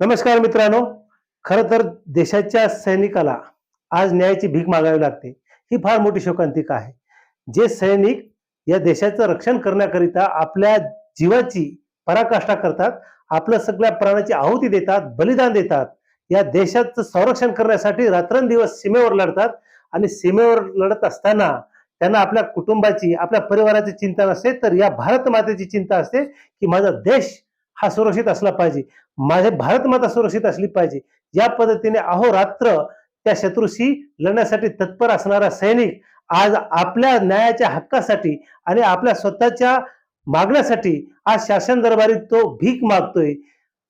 नमस्कार मित्रांनो. खर तर देशाच्या सैनिकाला आज न्यायाची भीक मागावी लागते. ही फार मोठी शोकांतिका आहे. जे सैनिक या देशाचं रक्षण करण्याकरिता आपल्या जीवाची पराकाष्ठा करतात आपल्या सगळ्या प्राणाची आहुती देतात बलिदान देतात या देशाचं संरक्षण करण्यासाठी रात्रंदिवस सीमेवर लढतात आणि सीमेवर लढत असताना त्यांना आपल्या कुटुंबाची आपल्या परिवाराची चिंता नसते तर या भारत मातेची चिंता असते की माझा देश हा सुरक्षित असला पाहिजे. माझे भारत माता सुरक्षित असली पाहिजे. या पद्धतीने अहोरात्र त्या शत्रूशी लढण्यासाठी तत्पर असणारा सैनिक आज आपल्या न्यायाच्या हक्कासाठी आणि आपल्या स्वतःच्या मागण्यासाठी आज शासन दरबारी तो भीक मागतोय.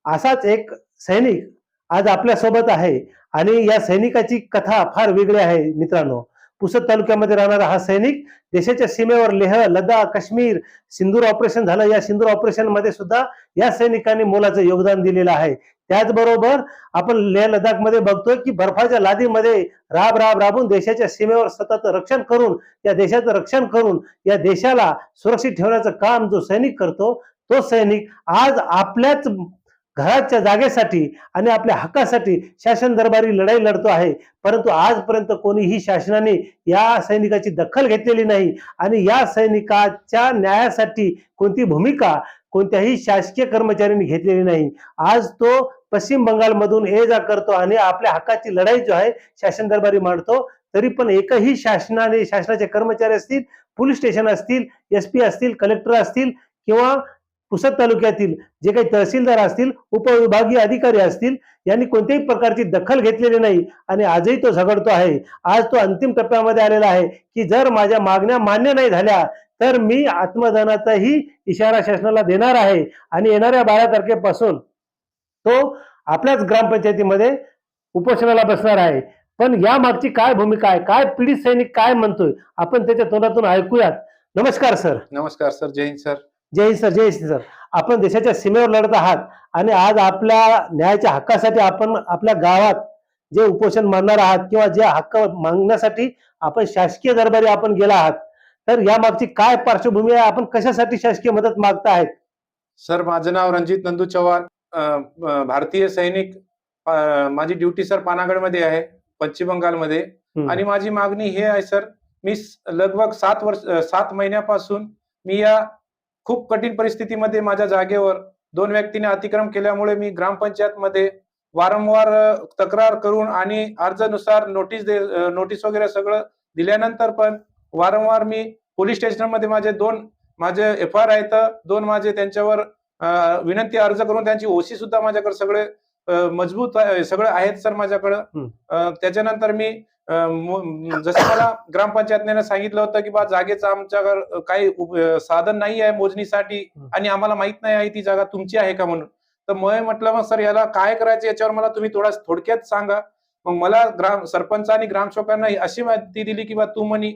असाच एक सैनिक आज आपल्यासोबत आहे आणि या सैनिकाची कथा फार वेगळी आहे मित्रांनो. पुसद तालुक्यामध्ये राहणारा हा सैनिक देशाच्या सीमेवर लेह लडाख काश्मीर सिंदूर ऑपरेशन झालं. या सिंदूर ऑपरेशनमध्ये सुद्धा या सैनिकांनी मोलाचं योगदान दिलेलं आहे. त्याचबरोबर आपण लेह लडाखमध्ये बघतोय की बर्फाच्या लादीमध्ये राब राब राबून देशाच्या सीमेवर सतत रक्षण करून या देशाचं रक्षण करून या देशाला सुरक्षित ठेवण्याचं काम जो सैनिक करतो तो सैनिक आज आपल्याच घराच्या जागेसाठी आणि आपल्या हक्कासाठी शासन दरबारी लढाई लढतो आहे. परंतु आजपर्यंत कोणीही शासनाने या सैनिकाची दखल घेतलेली नाही आणि या सैनिकाच्या न्यायासाठी कोणती भूमिका कोणत्याही शासकीय कर्मचाऱ्यांनी घेतलेली नाही. आज तो पश्चिम बंगालमधून ये जा करतो आणि आपल्या हक्काची लढाई जो आहे शासन दरबारी मांडतो. तरी पण एकही शासनाने शासनाचे कर्मचारी असतील पोलीस स्टेशन असतील एस पी असतील कलेक्टर असतील किंवा पुसद तालुक्यातील जे काही तहसीलदार असतील उपविभागीय अधिकारी असतील यांनी कोणत्याही प्रकारची दखल घेतलेली नाही आणि आजही तो झगडतो आहे. आज तो अंतिम टप्प्यामध्ये आलेला आहे की जर माझ्या मागण्या मान्य नाही झाल्या तर मी आत्मदानाचाही इशारा शासनाला देणार आहे आणि येणाऱ्या बारा तारखेपासून तो आपल्याच ग्रामपंचायतीमध्ये उपोषणाला बसणार आहे. पण या मागची काय भूमिका आहे? काय पीडित सैनिक काय म्हणतोय? आपण त्याच्या तोंडातून ऐकूयात. नमस्कार सर. नमस्कार सर. जय हिंद सर. जय हिंद सर जय हिंद सर. आपण देशाच्या सीमेवर लढत आहात आणि आज आपल्या न्यायाच्या हक्कासाठी आपण आपल्या गावात जे उपोषण मानणार आहात किंवा जे हक्क मागण्यासाठी आपण शासकीय दरबारी आपण गेला आहात तर या मागची काय पार्श्वभूमी आहे? आपण कशासाठी शासकीय मदत मागता आहेत सर माझं नाव रणजित नंदू चव्हाण. भारतीय सैनिक माझी ड्युटी सर पानागडमध्ये आहे पश्चिम बंगालमध्ये. आणि माझी मागणी हे आहे सर मी लगभग सात वर्ष सात महिन्यापासून मी या खूप कठीण परिस्थितीमध्ये माझ्या जागेवर दोन व्यक्तीने अतिक्रम केल्यामुळे मी ग्रामपंचायत मध्ये वारंवार तक्रार करून आणि अर्जानुसार नोटीस दे नोटीस वगैरे सगळं दिल्यानंतर पण वारंवार मी पोलीस स्टेशनमध्ये माझे दोन माझे एफ आर आहेत दोन माझे त्यांच्यावर विनंती अर्ज करून त्यांची ओसी सुद्धा माझ्याकडे सगळे मजबूत सगळे आहेत सर माझ्याकडं. त्याच्यानंतर मो- जसं मला ग्रामपंचायतने सांगितलं होतं की बा जागेचं आमच्याकडे काही साधन नाही आहे मोजणीसाठी. आणि आम्हाला माहीत नाही आहे ती जागा तुमची आहे का म्हणून. तर मग म्हटलं मग सर याला काय करायचं याच्यावर मला तुम्ही थोडा थोडक्यात सांगा. मग मला ग्राम सरपंच आणि ग्रामसेवकांना अशी माहिती दिली की बा तू म्हणी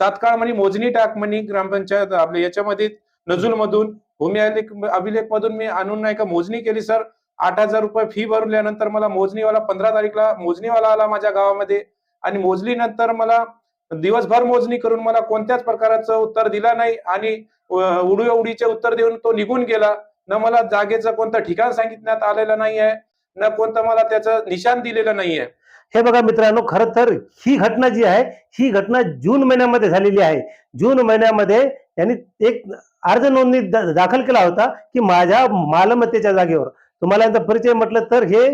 तात्काळ म्हणे मोजणी टाक म्हणे ग्रामपंचायत आपल्या याच्यामध्ये नजूल मधून भूमी अभिलेख अभिलेख मधून मी आणून नाही का मोजणी केली सर. आठ हजार रुपये फी भरल्यानंतर मला मोजणीवाला पंधरा तारीखला मोजणीवाला आला माझ्या गावामध्ये. आणि मोजलीनंतर मला दिवसभर मोजणी करून मला कोणत्याच प्रकाराचं उत्तर दिला नाही आणि उडी उडीचे उत्तर देऊन तो निघून गेला. न मला जागेचं कोणतं ठिकाण सांगितण्यात आलेलं नाहीये न कोणतं मला त्याचं निशाण दिलेलं नाहीये. हे बघा मित्रांनो खर तर ही घटना जी आहे ही घटना जून महिन्यामध्ये झालेली आहे. जून महिन्यामध्ये त्यांनी एक अर्ज नोंदणी दाखल केला होता की माझ्या मालमत्तेच्या जागेवर. तुम्हाला यांचा परिचय म्हटलं तर हे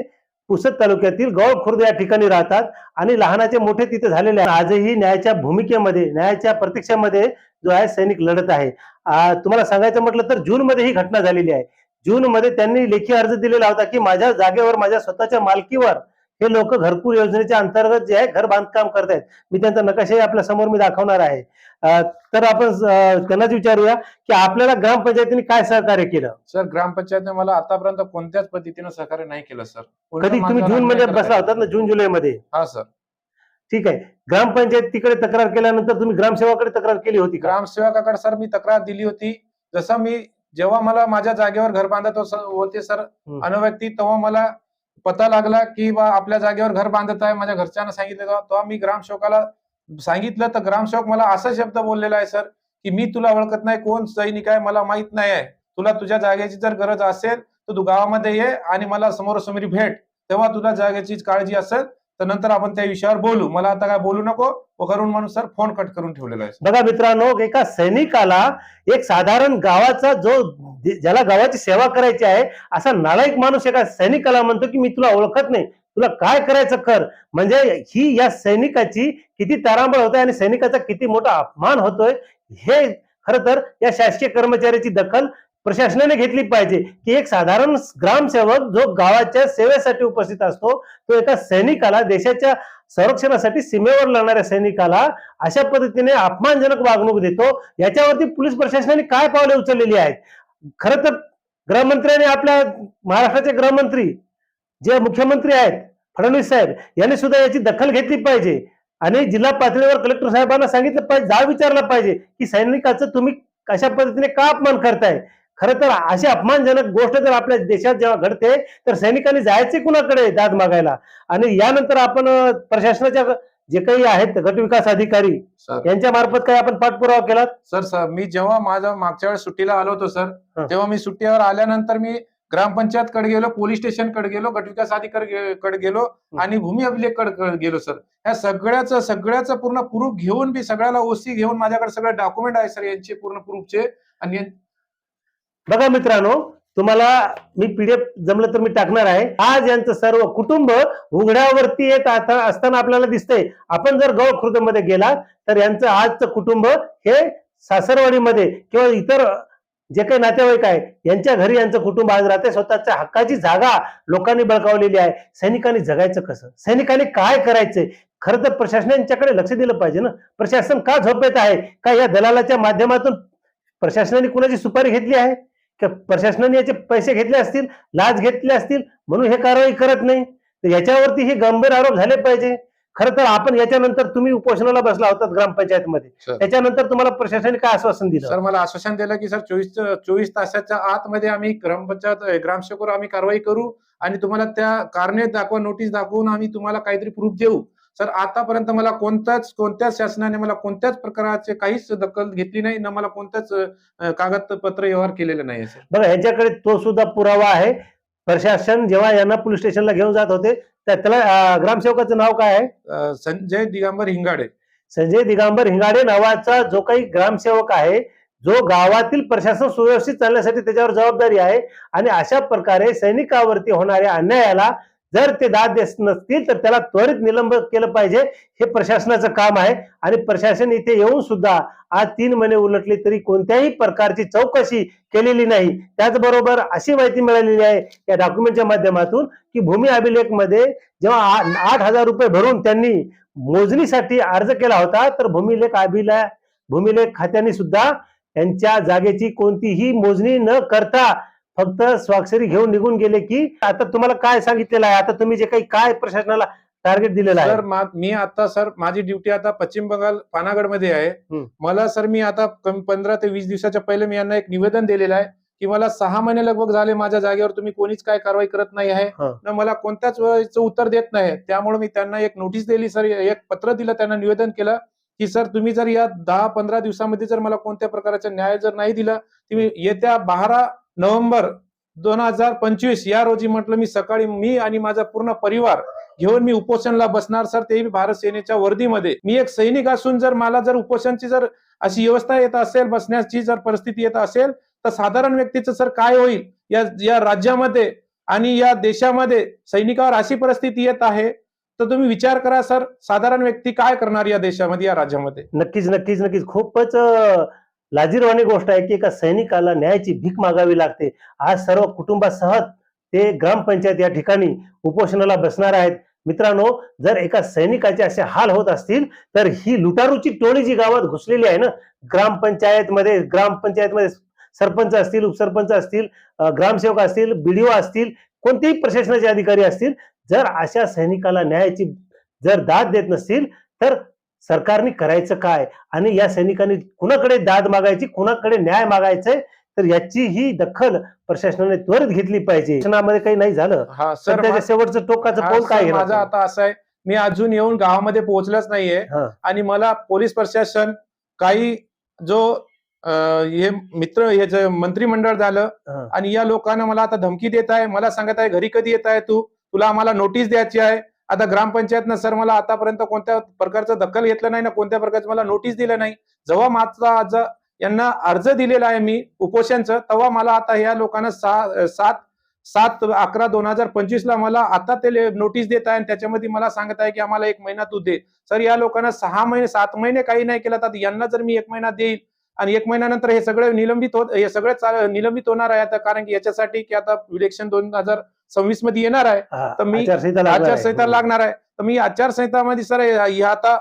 पुसद तालुक्यातील गौळ खुर्द या ठिकाणी राहतात आणि लहानाचे मोठे तिथे झालेले आहे आजही न्यायाच्या भूमिकेमध्ये न्यायाच्या प्रतीक्षेमध्ये जो आहे सैनिक लढत आहे. तुम्हाला सांगायचं म्हटलं तर जून मध्ये ही घटना झालेली आहे. जून मध्ये त्यांनी लेखी अर्ज दिलेला होता की माझ्या जागेवर माझ्या स्वतःच्या मालकीवर हे लोक घरकुल योजनेच्या अंतर्गत जे आहे घर बांधकाम करतायत. मी त्यांचा नकाशाही आपल्यासमोर मी दाखवणार आहे. तर आपण त्यांनाच विचारूया की आपल्याला ग्रामपंचायतीने काय सहकार्य केलं? सर ग्रामपंचायतने मला आतापर्यंत कोणत्याच पद्धतीनं सहकार्य नाही केलं सर. कधी तुम्ही जून मध्ये करत बसला. होतात ना जून जुलै मध्ये हा सर. ठीक आहे. ग्रामपंचायत तिकडे तक्रार केल्यानंतर तुम्ही ग्रामसेवाकडे तक्रार केली होती ग्रामसेवकाकडे सर मी तक्रार दिली होती. जसं मी जेव्हा मला माझ्या जागेवर घर बांधत होते सर. अनव्यक्ती तेव्हा मला पता लागला की बा आपल्या जागेवर घर बांधत आहे माझ्या घरच्यांना सांगितलं तेव्हा मी ग्रामसेवकाला सांगितलं तर ग्रामसेवक मला असा शब्द बोललेला आहे सर की मी तुला ओळखत नाही कोण सैनिक आहे मला माहीत नाही आहे. तुला तुझ्या जागेची जर गरज असेल तर तू गावामध्ये ये आणि मला समोरासमोरी भेट. तेव्हा तुला जागेची काळजी असेल तर नंतर आपण त्या विषयावर बोलू. मला आता काय बोलू नको व करून सर फोन कट करून ठेवलेला आहे. बघा मित्रांनो एका सैनिकाला एक साधारण गावाचा जो ज्याला गावाची सेवा करायची आहे असा नालायक माणूस एका सैनिकाला म्हणतो की मी तुला ओळखत नाही. तुला काय करायचं कर? म्हणजे ही या सैनिकाची किती तारांबळ होते आणि सैनिकाचा किती मोठा अपमान होतोय हे खर तर या शासकीय कर्मचाऱ्याची दखल प्रशासनाने घेतली पाहिजे की एक साधारण ग्रामसेवक जो गावाच्या सेवेसाठी उपस्थित असतो तो एका सैनिकाला देशाच्या संरक्षणासाठी सीमेवर लढणाऱ्या सैनिकाला अशा पद्धतीने अपमानजनक वागणूक देतो. याच्यावरती पोलीस प्रशासनाने काय पावले उचललेली आहेत? खरं तर गृहमंत्र्याने आपल्या महाराष्ट्राचे गृहमंत्री जे मुख्यमंत्री आहेत फडणवीस साहेब यांनी सुद्धा याची दखल घेतली पाहिजे. आणि जिल्हा पातळीवर कलेक्टर साहेबांना सांगितलं पाहिजे जा विचारलं पाहिजे की सैनिकाचं तुम्ही कशा पद्धतीने का अपमान करताय? खरं तर अशी अपमानजनक गोष्ट जर आपल्या देशात जेव्हा घडते तर सैनिकांनी जायचे कुणाकडे दाद मागायला? आणि यानंतर आपण प्रशासनाच्या जे काही आहेत गटविकास अधिकारी यांच्या मार्फत काही आपण पाठपुरावा केला सर सर मी जेव्हा माझ्या मागच्या वेळेस सुट्टीला आलो होतो. सर तेव्हा मी सुट्टीवर आल्यानंतर मी ग्रामपंचायत कडे गेलो पोलीस स्टेशनकडे गेलो गटविकास अधिकारी कडे गेलो आणि भूमी अभिलेखकडे गेलो सर. ह्या सगळ्याचं सगळ्याचं पूर्ण प्रूफ घेऊन मी सगळ्याला ओसी घेऊन माझ्याकडे सगळे डॉक्युमेंट आहे सर यांचे पूर्ण प्रूफचे. आणि बघा मित्रांनो तुम्हाला मी पीडीएफ जमलं तर मी टाकणार आहे. आज यांचं सर्व कुटुंब उघड्यावरती येत आता असताना आपल्याला दिसतंय. आपण जर गौ खुर्दमध्ये गेला तर यांचं आजचं कुटुंब हे सासरवाडीमध्ये किंवा इतर जे काही नातेवाईक आहे यांच्या घरी यांचं कुटुंब आज राहते स्वतःच्या हक्काची जागा लोकांनी बळकावलेली आहे. सैनिकांनी जगायचं कसं? सैनिकांनी काय करायचंय? खरं तर प्रशासनाच्याकडे लक्ष दिलं पाहिजे ना. प्रशासन का झोपेत आहे? का या दलालाच्या माध्यमातून प्रशासनाने कुणाची सुपारी घेतली आहे? प्रशासनाने याचे पैसे घेतले असतील लाच घेतले असतील म्हणून हे कारवाई करत नाही. तर याच्यावरती हे गंभीर आरोप झाले पाहिजे. खरं तर आपण याच्यानंतर तुम्ही उपोषणाला बसला होतात ग्रामपंचायतमध्ये. सर. त्याच्यानंतर तुम्हाला प्रशासनाने काय आश्वासन दिलं? सर मला आश्वासन दिलं की सर चोवीस चोवीस तासाच्या आतमध्ये आम्ही ग्रामपंचायत ग्रामसेवकावर आम्ही कारवाई करू आणि तुम्हाला त्या कारणे दाखवा नोटीस दाखवून आम्ही तुम्हाला काहीतरी प्रूफ देऊ. सर आतापर्यंत मला कोणत्याच कोणत्याच शासनाने मला कोणत्याच प्रकारचे काहीच दखल घेतली नाही ना मला कोणत्याच कागदपत्र व्यवहार केलेला नाही सर. बघा ह्यांच्याकडे तो सुद्धा पुरावा आहे. प्रशासन जेव्हा यांना पोलीस स्टेशनला घेऊन जात होते त्या- त्याला ग्रामसेवकाचं नाव काय आहे? संजय दिगंबर हिंगाडे. संजय दिगंबर हिंगाडे नावाचा जो काही ग्रामसेवक आहे जो गावातील प्रशासन सुव्यवस्थित चालण्यासाठी त्याच्यावर जबाबदारी आहे आणि अशा प्रकारे सैनिकावरती होणाऱ्या अन्यायाला जर ते दाद देत नसतील तर त्याला त्वरित निलंब केलं पाहिजे. हे प्रशासनाचं काम आहे. आणि प्रशासन इथे येऊन सुद्धा आज तीन महिने उलटले तरी कोणत्याही प्रकारची चौकशी केलेली नाही. त्याचबरोबर अशी माहिती मिळालेली आहे या डॉक्युमेंटच्या माध्यमातून की भूमी अभिलेखमध्ये जेव्हा आठ हजार रुपये भरून त्यांनी मोजणीसाठी अर्ज केला होता तर भूमिलेख अभिलेख भूमिलेख खात्याने सुद्धा त्यांच्या जागेची कोणतीही मोजणी न करता फक्त स्वाक्षरी घेऊन निघून गेले की आता तुम्हाला काय सांगितलेलं आहे? आता तुम्ही जे काही काय प्रशासनाला टार्गेट दिलेलं आहे? सर मा- आता सर माझी ड्युटी आता पश्चिम बंगाल पानागडमध्ये आहे. मला सर मी आता कमी पंधरा ते वीस दिवसाच्या पहिले मी यांना एक निवेदन दिलेलं आहे की मला सहा महिने लगभग झाले माझ्या जागेवर तुम्ही कोणीच काय कारवाई करत नाही आहे. न मला कोणत्याच वेळेचं उत्तर देत नाही त्यामुळे मी त्यांना एक नोटीस दिली सर एक पत्र दिलं त्यांना निवेदन केलं की सर तुम्ही जर या दहा पंधरा दिवसामध्ये जर मला कोणत्या प्रकारचा न्याय जर नाही दिला तुम्ही येत्या बारा नोव्हेंबर दोन हजार पंचवीस या रोजी म्हटलं मी सकाळी मी आणि माझा पूर्ण परिवार घेऊन मी उपोषणला बसणार सर. ते भारत सेनेच्या वर्दीमध्ये. मी एक सैनिक असून जर मला जर उपोषणची जर अशी व्यवस्था येत असेल बसण्याची जर परिस्थिती येत असेल तर साधारण व्यक्तीचं सर काय होईल? या या राज्यामध्ये आणि या देशामध्ये सैनिकावर अशी परिस्थिती येत आहे? तर तुम्ही विचार करा सर. साधारण व्यक्ती काय करणार या देशामध्ये या राज्यामध्ये? नक्कीच नक्कीच नक्कीच. खूपच लाजीरवाणी गोष्ट आहे की एका सैनिकाला न्यायाची भीक मागावी लागते. आज सर्व कुटुंबासह ते ग्रामपंचायत या ठिकाणी उपोषणाला बसणार आहेत. मित्रांनो जर एका सैनिकाचे असे हाल होत असतील तर ही लुटारूची टोळी जी गावात घुसलेली आहे ना ग्रामपंचायत मध्ये ग्रामपंचायत मध्ये सरपंच असतील उपसरपंच असतील ग्रामसेवक असतील बीडीओ असतील कोणतेही प्रशासनाचे अधिकारी असतील जर अशा सैनिकाला न्यायाची जर दाद देत नसतील तर सरकारने करायचं काय? आणि या सैनिकांनी कुणाकडे दाद मागायची कुणाकडे न्याय मागायचंय? तर याची ही दखल प्रशासनाने त्वरित घेतली पाहिजे. काही नाही झालं. शेवटचं टोकाचं पाऊल सर, काय माझं आता असं आहे मी अजून येऊन गावामध्ये पोहोचलाच नाहीये. आणि मला पोलीस प्रशासन काही जो हे मित्र हे जे मंत्रिमंडळ झालं. आणि या लोकांना मला आता धमकी देत आहे मला सांगत आहे घरी कधी येत आहे तू? तुला आम्हाला नोटीस द्यायची आहे. आता ग्रामपंचायतनं सर मला आतापर्यंत कोणत्या प्रकारचं दखल घेतलं नाही ना कोणत्या प्रकारचं मला नोटीस दिलं नाही. जेव्हा माझा आज यांना अर्ज दिलेला आहे मी उपोषणचं तेव्हा मला आता या लोकांना सहा सात सात अकरा दोन हजार पंचवीस ला मला आता ते नोटीस देत आहे आणि त्याच्यामध्ये मला सांगत आहे की आम्हाला एक महिना तू दे. सर या लोकांना सहा महिने सात महिने काही नाही केलं तर यांना जर मी एक महिना देईल आणि एक महिन्यानंतर हे सगळं निलंबित होत हे सगळं निलंबित होणार आहे आता कारण की याच्यासाठी की आता इलेक्शन दोन हजार सव्वीसमध्ये येणार आहे. हा, तर मी- आचारसंहिता लागणार आहे. आचारसंहिता लागणार आहे. तर मी आचारसंहितामध्ये सर आता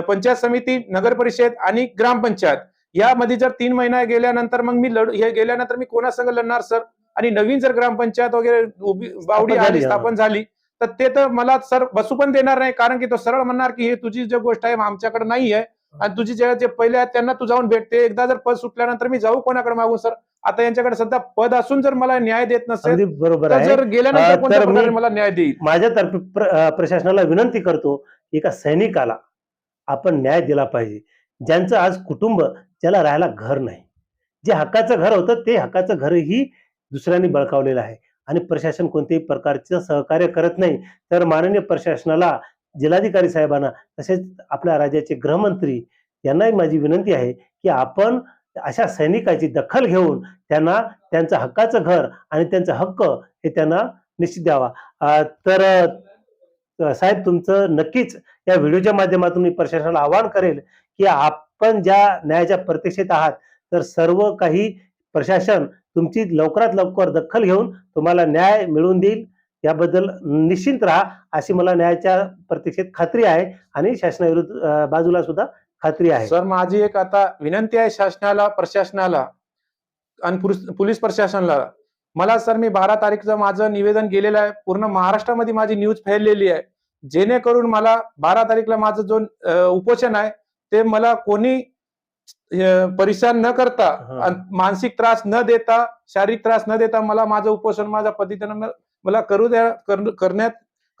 पंचायत समिती नगर परिषद आणि ग्रामपंचायत यामध्ये जर तीन महिना गेल्यानंतर मग मी लढ हे गेल्यानंतर मी कोणासंग लढणार सर? आणि नवीन जर ग्रामपंचायत वगैरे उभी बावडी आली हा. स्थापन झाली तर ते तर मला सर बसू पण देणार नाही. कारण की तो सरळ म्हणणार की हे तुझी जी गोष्ट आहे आमच्याकडे नाही आहे आणि तुझी जे जे पहिले आहेत त्यांना तू जाऊन भेटते एकदा जर पद सुटल्यानंतर मी जाऊ कोणाकडे मागू सर? आता यांच्याकडे सध्या पद असून जर मला न्याय देत नसेल बरोबर जर गेल्यानंतर मला न्याय देईल? माझ्यातर्फे प्रशासनाला विनंती करतो की एका सैनिकाला आपण न्याय दिला पाहिजे. ज्यांचं आज कुटुंब ज्याला राहायला घर नाही. जे हक्काचं घर होतं ते हक्काचं घरही दुसऱ्यांनी बळकावलेलं आहे. आणि प्रशासन कोणत्याही प्रकारचं सहकार्य करत नाही तर माननीय प्रशासनाला जिल्हाधिकारी साहेबांना तसेच आपल्या राज्याचे गृहमंत्री यांनाही माझी विनंती आहे की आपण अशा सैनिकाची दखल घेऊन त्यांना त्यांचं हक्काचं घर आणि त्यांचा हक्क हे त्यांना निश्चित द्यावा. तर साहेब तुमचं नक्कीच या व्हिडिओच्या माध्यमातून मी प्रशासनाला आवाहन करेल की आपण ज्या न्यायाच्या प्रतीक्षेत आहात तर सर्व काही प्रशासन तुमची लवकरात लवकर दखल घेऊन तुम्हाला न्याय मिळवून देईल. याबद्दल निश्चिंत राहा अशी मला न्यायाच्या प्रतीक्षेत खात्री आहे आणि शासनाविरुद्ध बाजूला सुद्धा खात्री आहे. सर माझी एक आता विनंती आहे शासनाला प्रशासनाला आणि पुलिस- प्रशासनाला. मला सर मी बारा तारीखचं माझं निवेदन गेलेलं आहे. पूर्ण महाराष्ट्रामध्ये माझी न्यूज फैललेली आहे. जेणेकरून मला बारा तारीखला माझं जो उपोषण आहे ते मला कोणी परेशान न करता मानसिक त्रास न देता शारीरिक त्रास न देता मला माझं उपोषण माझ्या पद्धतीनं मला करू द्या कर- करण्यात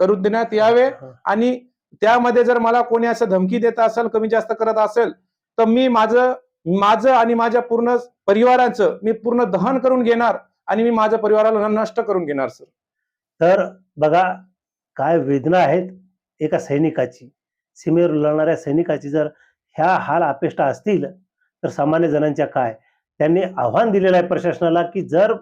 करू देण्यात यावे. आणि त्यामध्ये जर मला कोणी असं धमकी देत असेल कमी जास्त करत असेल तर मी माझं माझं आणि माझ्या पूर्ण परिवाराचं मी पूर्ण दहन करून घेणार आणि मी माझ्या परिवाराला नष्ट करून घेणार सर. तर बघा काय वेदना आहेत एका सैनिकाची. सीमेवर लढणाऱ्या सैनिकाची जर ह्या हाल अपेष्टा असतील तर सामान्य जणांच्या काय? त्यांनी आव्हान दिलेलं आहे प्रशासनाला की जर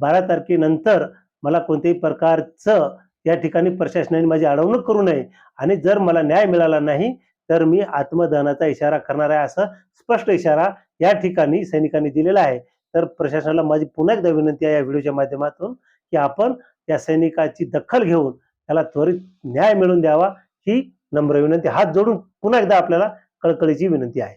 बारा तारखेनंतर मला कोणत्याही प्रकारचं या ठिकाणी प्रशासनाने माझी अडवणूक करू नये आणि जर मला न्याय मिळाला नाही तर मी आत्मदहनाचा इशारा करणार आहे असं स्पष्ट इशारा या ठिकाणी सैनिकांनी दिलेला आहे. तर प्रशासनाला माझी पुन्हा एकदा विनंती आहे या व्हिडिओच्या माध्यमातून की आपण या सैनिकाची दखल घेऊन त्याला त्वरित न्याय मिळवून द्यावा ही नम्र विनंती. हात जोडून पुन्हा एकदा आपल्याला कळकळीची विनंती आहे.